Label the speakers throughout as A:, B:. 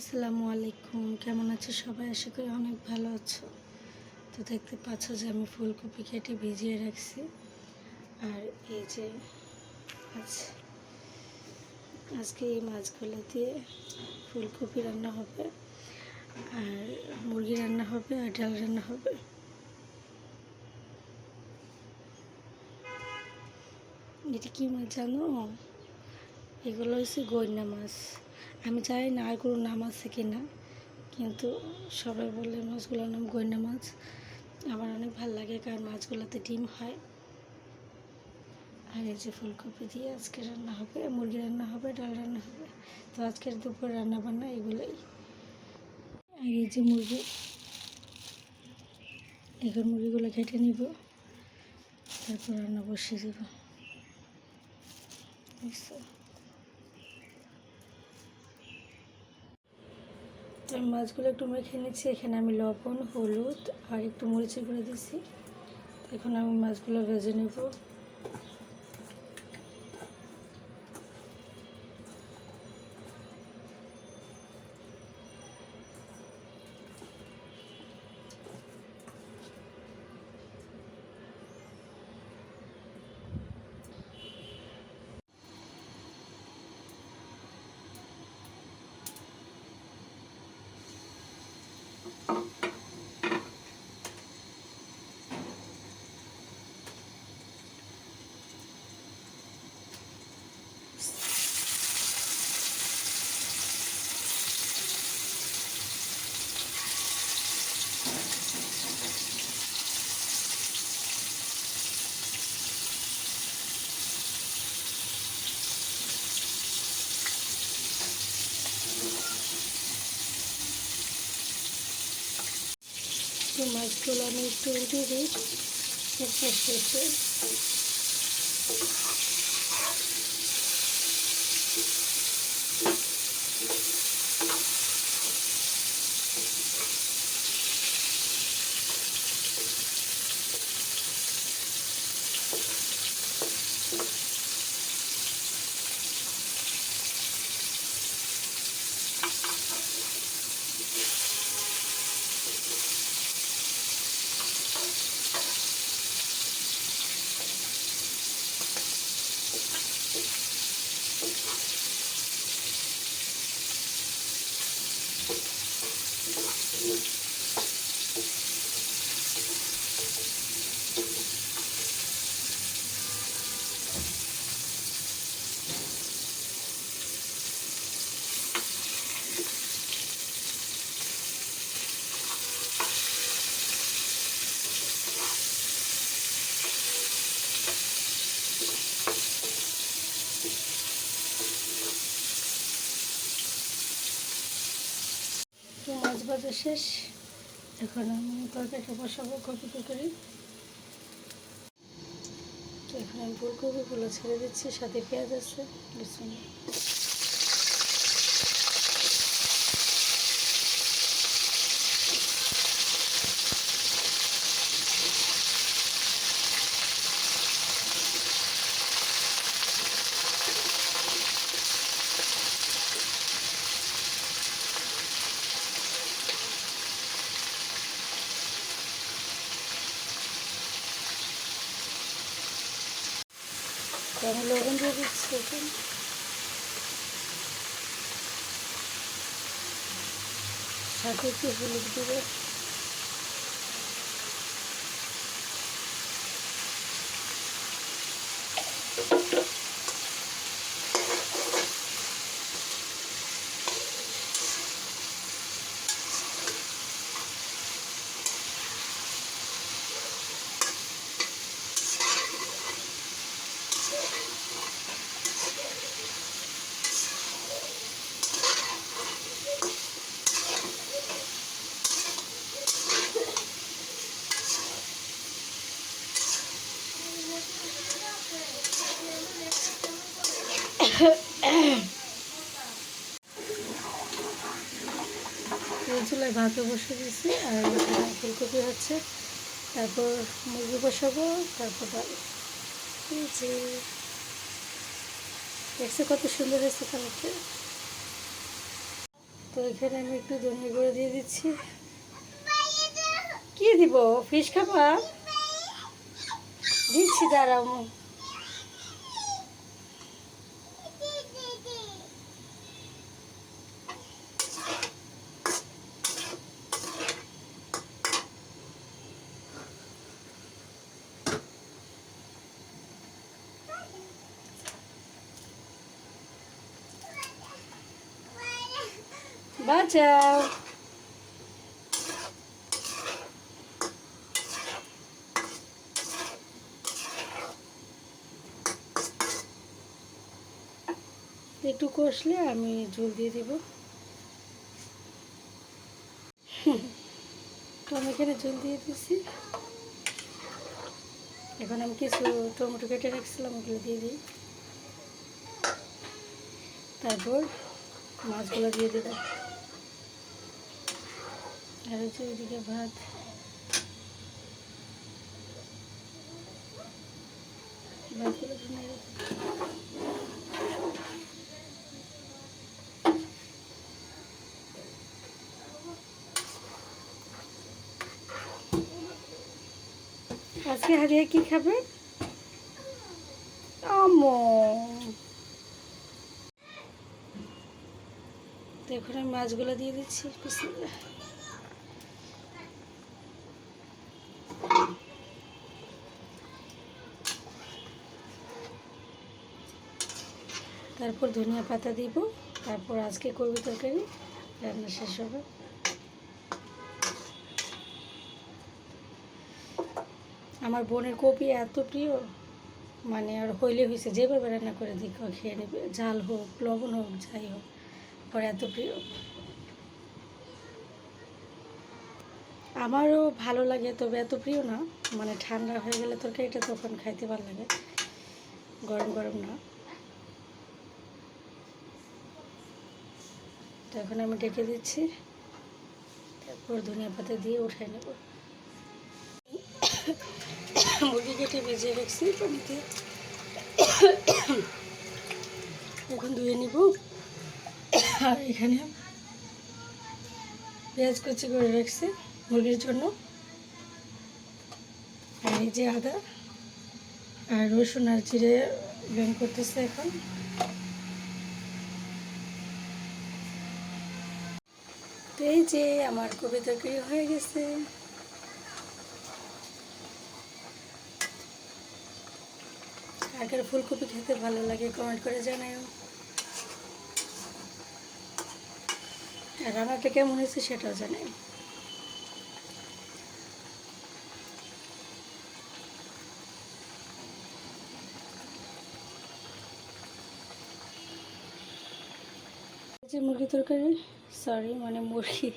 A: আসসালামু আলাইকুম। কেমন আছো সবাই? আশা করি অনেক ভালো আছো। তো দেখতে পাচ্ছ যে আমি ফুলকপি কেটে ভিজিয়ে রাখছি। আর এই যে আজ, আজকে এই মাছগুলো দিয়ে ফুলকপি রান্না হবে, আর মুরগি রান্না হবে, আর ডাল রান্না হবে। এটা কি মাছ জানো? এগুলো হচ্ছে গইনা মাছ। আমি জানি না আর কোনো নাম আছে কি না, কিন্তু সবাই বলে মাছগুলোর নাম গইনা মাছ। আমার অনেক ভালো লাগে কারণ মাছগুলোতে ডিম হয়। আর এই যে ফুলকপি দিয়ে আজকে রান্না হবে, মুরগি রান্না হবে, ডাল রান্না হবে। তো আজকের দুপুর রান্না বান্না এগুলোই। আর এই যে মুরগি, এখন মুরগিগুলো কেটে নিব, তারপর রান্না বসিয়ে দেব। আমি মাছগুলো একটু মেখে নিচ্ছি। এখানে আমি লবণ, হলুদ আর একটু মরিচের করে দিচ্ছি এখন আমি মাছগুলো ভেজে নেব। তো মাছগুলো আমি একটু উঠে দিই। একটা শেষে তো মাছ ভাজা শেষ এখন আমি তরকারিটা বসাবো কপি তরকারি তো এখন আমি ফুলকপিগুলো ছেড়ে দিচ্ছি, সাথে পেঁয়াজ আছে বিসমিল্লাহ। আমি লবণ দিয়ে দিচ্ছি এখন সাথে একটু হলুদ দেবো চুলায় ভাতও বসে দিয়েছি আর ফুলকপি হচ্ছে। তারপর মুরগি বসাবো, তারপর ডাল। দেখছে কত সুন্দর হয়েছে কালারটা? তো এখানে আমি একটু ধনিয়া গুঁড়ো দিয়ে দিচ্ছি। কি দিব? ফিশ খাবা? দিচ্ছি, দাঁড়াও। বাঁচাও একটু কষলে আমি ঝোল দিয়ে দিব। আমি এখানে ঝোল দিয়ে দিচ্ছি এখন আমি কিছু টমেটো কেটে রাখছিলাম, ওগুলো দিয়ে দিই। তারপর মাছগুলো দিয়ে দেব আর ওইদিকে ভাত। আজকে হারিয়া কি খাবে? আমো তো এখন আমি মাছগুলো দিয়ে দিচ্ছি। বিসমিল্লাহ। তারপর ধনিয়া পাতা দিব। তারপর আজকে করবি তরকারি। রান্না শেষ হবে। আমার বোনের কপি এত প্রিয়। মানে আর হইলে হয়েছে যেভাবে রান্না করে দিক খেয়ে নেবে। ঝাল হোক, লবণ হোক, যাই হোক, ওর এত প্রিয়। আমারও ভালো লাগে, তবে এত প্রিয় না। মানে ঠান্ডা হয়ে গেলে তরকারিটা তখন খাইতে ভালো লাগে। গরম গরম না। তো এখন আমি ডেকে দিচ্ছি। তারপর ধনিয়া পাতা দিয়ে উঠাই নেব। মুরগি কেটে ভেজে রাখছি পানিতে। এখন ধুয়ে নিব। আর এখানে পেঁয়াজ কুচি করে রাখছি মুরগির জন্য। আর এই যে আদা আর রসুন আর জিরে ব্যায়াম করতেছে এখন। তো এই যে আমার কবি তরকারি হয়ে গেছে। আগের ফুলকপি খেতে ভালো লাগে কমেন্ট করে জানাও রান্নাটা কেমন হয়েছে সেটাও জানাই যে মুরগি তরকারি। সরি মানে মুরগি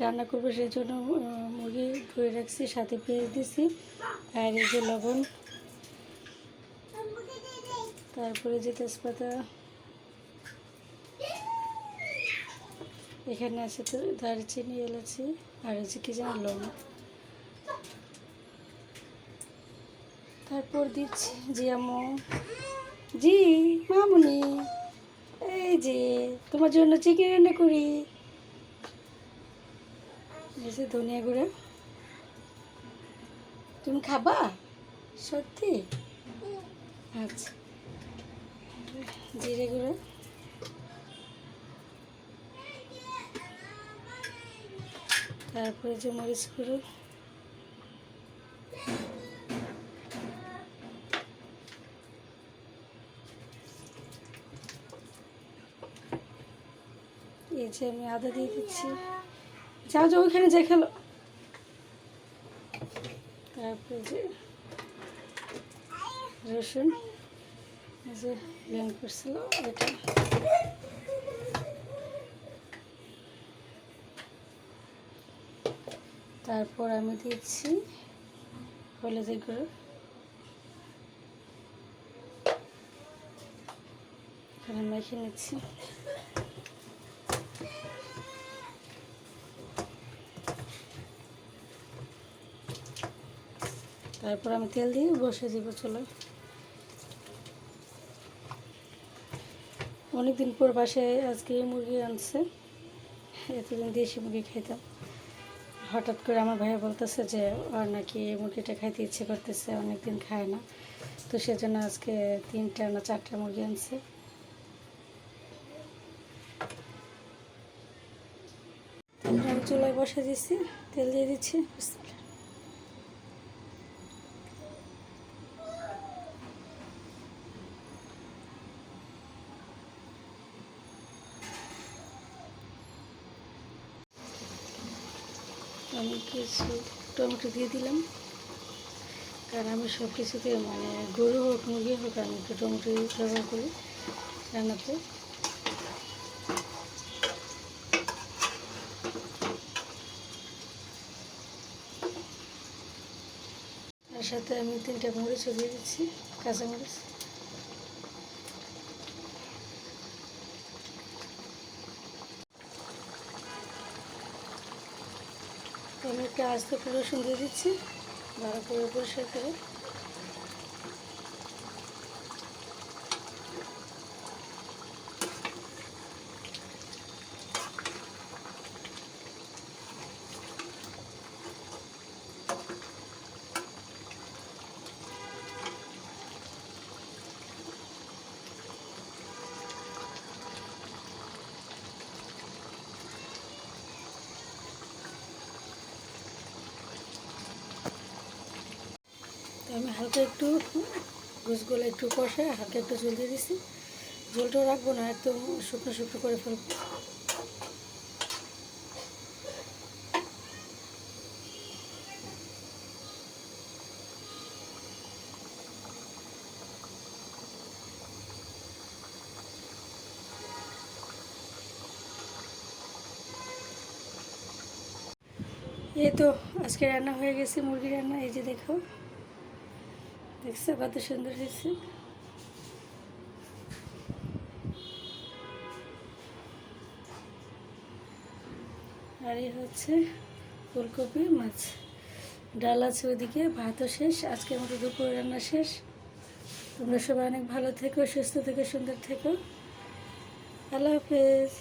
A: রান্না করব সেই জন্য মুরগি ধুয়ে রাখছি, সাথে পেঁয়াজ দিছি, আর এই যে লবণ। তারপরে যে তেজপাতা। এখানে আছে তো দারচিনি, এলাচি, আর হচ্ছে কি যেন লবণ। তারপর দিচ্ছি জিয়ামো জি মামুনি। এই যে, তোমার জন্য চিকেন রান্না করি। ধনিয়া গুঁড়া। তুমি খাবা? সত্যি? আচ্ছা। জিরে গুঁড়ো। তারপরে যে মরিচ গুঁড়ো। এই যে আমি আদা দিয়ে দিচ্ছি। যা যা ওইখানে যে খেলো। তারপরে যে রসুন যে ব্লেন্ড করছিল এটা তারপর আমি দিচ্ছি হলুদের গুঁড়ো। মেখে নিচ্ছি। তারপর আমি তেল দিয়ে বসে দিব চলো। অনেকদিন পর বাসায় আজকে মুরগি আনছে। এতদিন দেশি মুরগি খাইতাম। হঠাৎ করে আমার ভাইয়া বলতেছে যে, ওর নাকি এই মুরগিটা খাইতে ইচ্ছে করতেছে, অনেকদিন খায় না। তো সেজন্য আজকে তিনটা না চারটা মুরগি আনছে। চুলায় বসে দিচ্ছি তেল দিয়ে দিচ্ছি বিসমিল্লাহ। আমি কিছু টমেটো দিয়ে দিলাম। কারণ আমি সব কিছুতে মানে গরু হোক, মুরগি হোক, আমি একটু টমেটো ব্যবহার করি রান্নাতে। তার সাথে আমি তিনটা মরিচও দিয়ে দিচ্ছি, কাঁচামরিচ। একটা আস্তে পুরো সুন্দর দিচ্ছি ভালো পুরো পরিষ্কার করে। হালকা একটু গোসগুলো একটু কষে হালকা একটু জল দিয়ে দিছি। জলটাও রাখব না, একদম শুকনো শুকনো করে ফেলব। এই তো, আজকে রান্না হয়ে গেছে মুরগি রান্না, এই যে দেখো। দেখছ, কত সুন্দর হয়েছে আর এই হচ্ছে ফুলকপি মাছ। ডাল আছে ওইদিকে, ভাতও শেষ, আজকের মতো দুপুর রান্না শেষ। তোমরা সবাই অনেক ভালো থেকো, সুস্থ থেকো, সুন্দর থেকো। আল্লাহ হাফেজ।